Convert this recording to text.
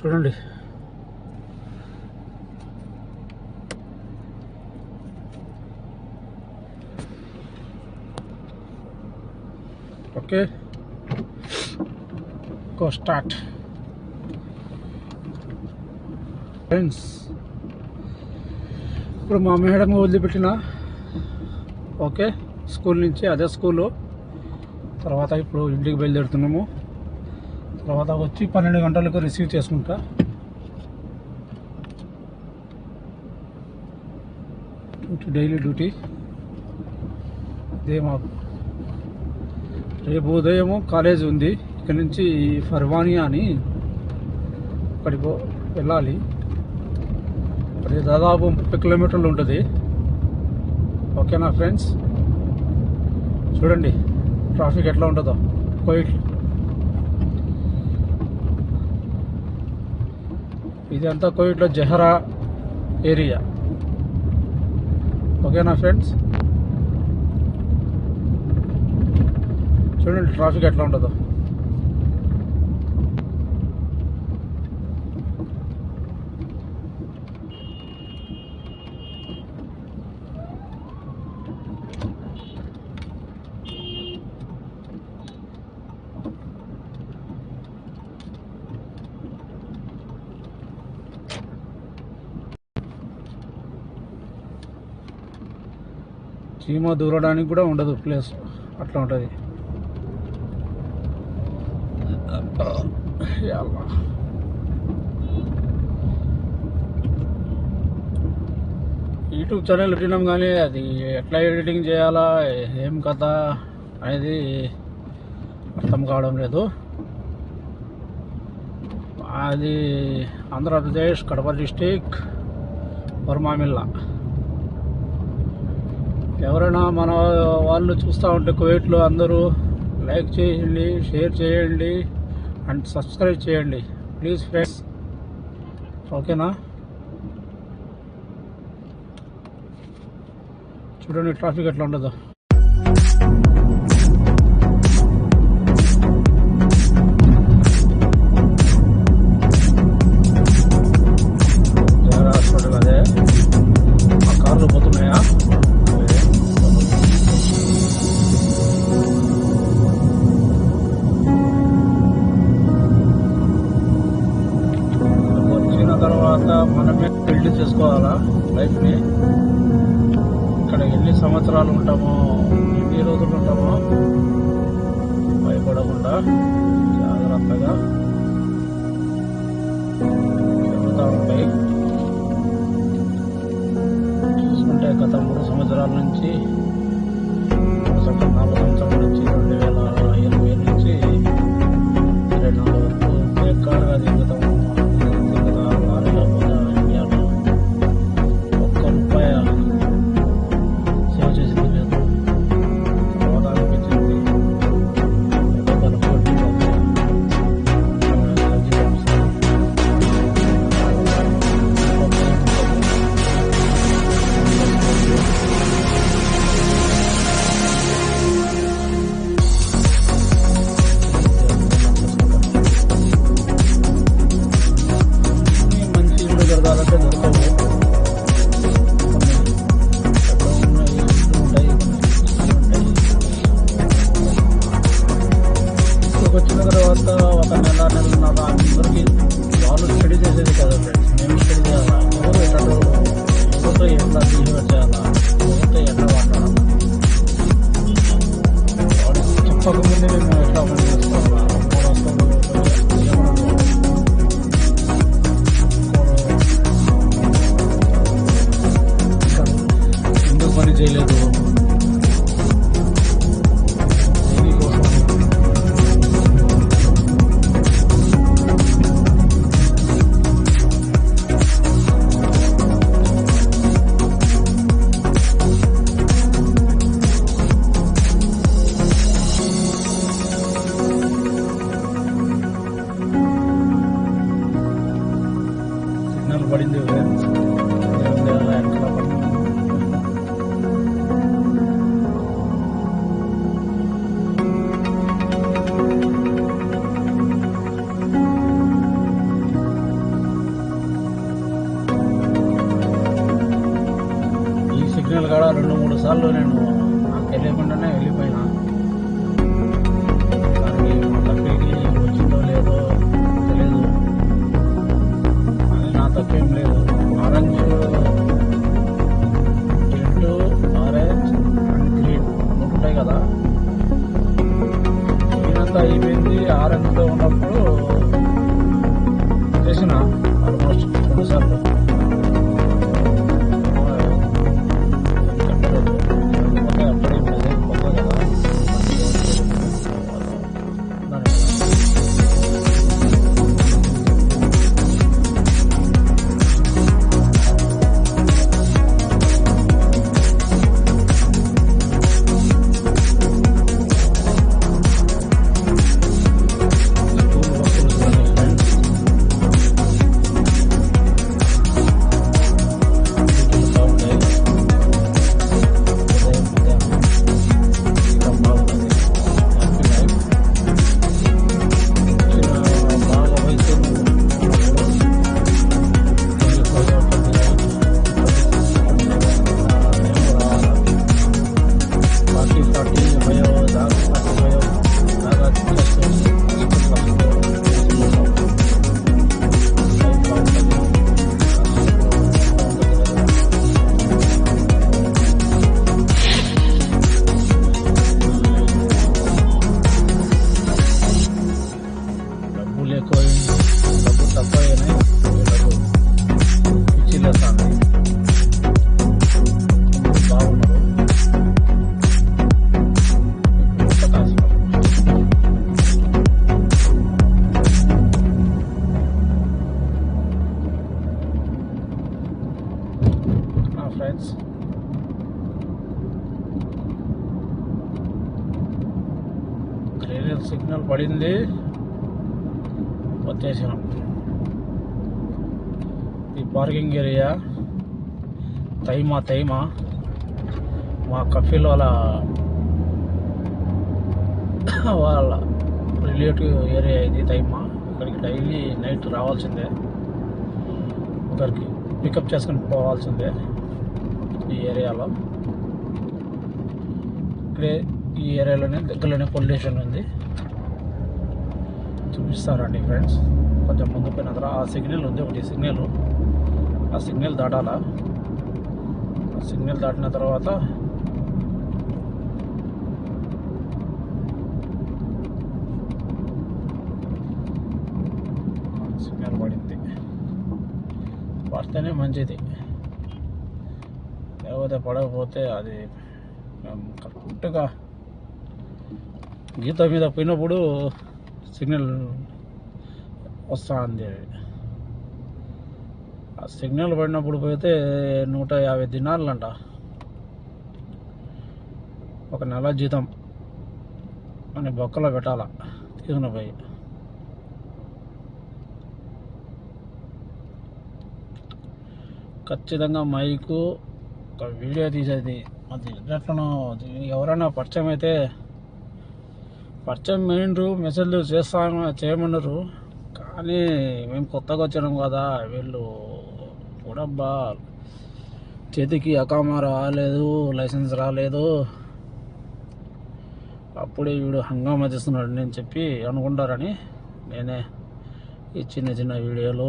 చూడండి. Okay. Go start. Friends ఇప్పుడు మా మేడం వదిలిపెట్టిన ఓకే స్కూల్ నుంచి అదే స్కూలు. తర్వాత ఇప్పుడు ఇంటికి బయలుదేరుతున్నాము. తర్వాత వచ్చి పన్నెండు గంటలకు రిసీవ్ చేసుకుంటా. డ్యూటీ డైలీ డ్యూటీ ఇదే మాకు. రేపు ఉదయము కాలేజ్ ఉంది. ఇక్కడ నుంచి ఫర్వానియా అని అక్కడికి వెళ్ళాలి. అది దాదాపు ముప్పై కిలోమీటర్లు ఉంటుంది. ఓకేనా ఫ్రెండ్స్ చూడండి ట్రాఫిక్ ఎట్లా ఉంటుందో. కోయిట్ ఇదంతా కోవిడ్లో కోయిట్లో జహరా ఏరియా. ఓకేనా ఫ్రెండ్స్? చూడండి ట్రాఫిక్ ఎట్లా ఉంటుందో. చీమ దూరడానికి కూడా ఉండదు ప్లేస్. అట్లా ఉంటుంది. యూట్యూబ్ ఛానల్ పెట్టినాం కానీ అది ఎట్లా ఎడిటింగ్ చేయాలా ఏం కథ అనేది అర్థం కావడం లేదు. అది ఆంధ్రప్రదేశ్ కడప డిస్టిక్ వర్మామిల్లా ఎవరైనా మన వాళ్ళు చూస్తూ ఉంటే కువైట్లో అందరూ లైక్ చేయండి షేర్ చేయండి అండ్ సబ్స్క్రైబ్ చేయండి. Please friends. ఓకేనా? చూడండి ట్రాఫిక్ ఎట్లా ఉండదు ఎన్ని ఉంటాము. వాళ్ళు படிந்து సిగ్నల్ కూడా రెండు మూడు సార్లు నేను నాకు తెలియకుండానే డబ్బులు ఎక్కువ డబ్బు తక్కువ డబ్బు పిచ్చిలేస్తాను బాగున్నారు. నా ఫ్రెండ్స్. క్లియర్ సిగ్నల్ పడింది. చేసిన ఈ పార్కింగ్ ఏరియా తైమా తైమా. మా కఫీల్ వాళ్ళ వాళ్ళ రిలేటివ్ ఏరియా ఇది తైమా. ఇక్కడికి డైలీ నైట్ రావాల్సిందే. ఒకరికి పికప్ చేసుకుని పోవాల్సిందే ఈ ఏరియాలో. ఇక్కడే ఈ ఏరియాలోనే దగ్గరలోనే పోలీస్ స్టేషన్ ఉంది. చూపిస్తారండి ఫ్రెండ్స్ కొంచెం ముందు పోయిన తర్వాత ఆ సిగ్నల్ ఉంది. ఒకటి సిగ్నల్ ఆ సిగ్నల్ దాటాలా? ఆ సిగ్నల్ దాటిన తర్వాత సిగ్నల్ పడింది. పడితేనే మంచిది. లేకపోతే పడకపోతే అది కరెక్ట్గా గీత మీద పోయినప్పుడు సిగ్నల్ వస్తా ఉంది ఆ సిగ్నల్ పడినప్పుడు పోతే నూట యాభై దినాలంట ఒక నెల జీతం అని బొక్కలో పెట్టాల తీసుకుని పోయి. ఖచ్చితంగా మైకు ఒక వీడియో తీసేది. అది ఎట్లనో ఎవరైనా పరిచయం అయితే పరిచయం మెయిన్రు మెసేజ్లు చేస్తాను చేయమన్నారు. కానీ మేము కొత్తగా వచ్చినాం కదా వీళ్ళు చూడబ్బా చేతికి అకామా రాలేదు లైసెన్స్ రాలేదు. అప్పుడే వీడు హంగామా చేస్తున్నాడు నేను చెప్పి అనుకుంటారని నేనే ఈ చిన్న చిన్న వీడియోలు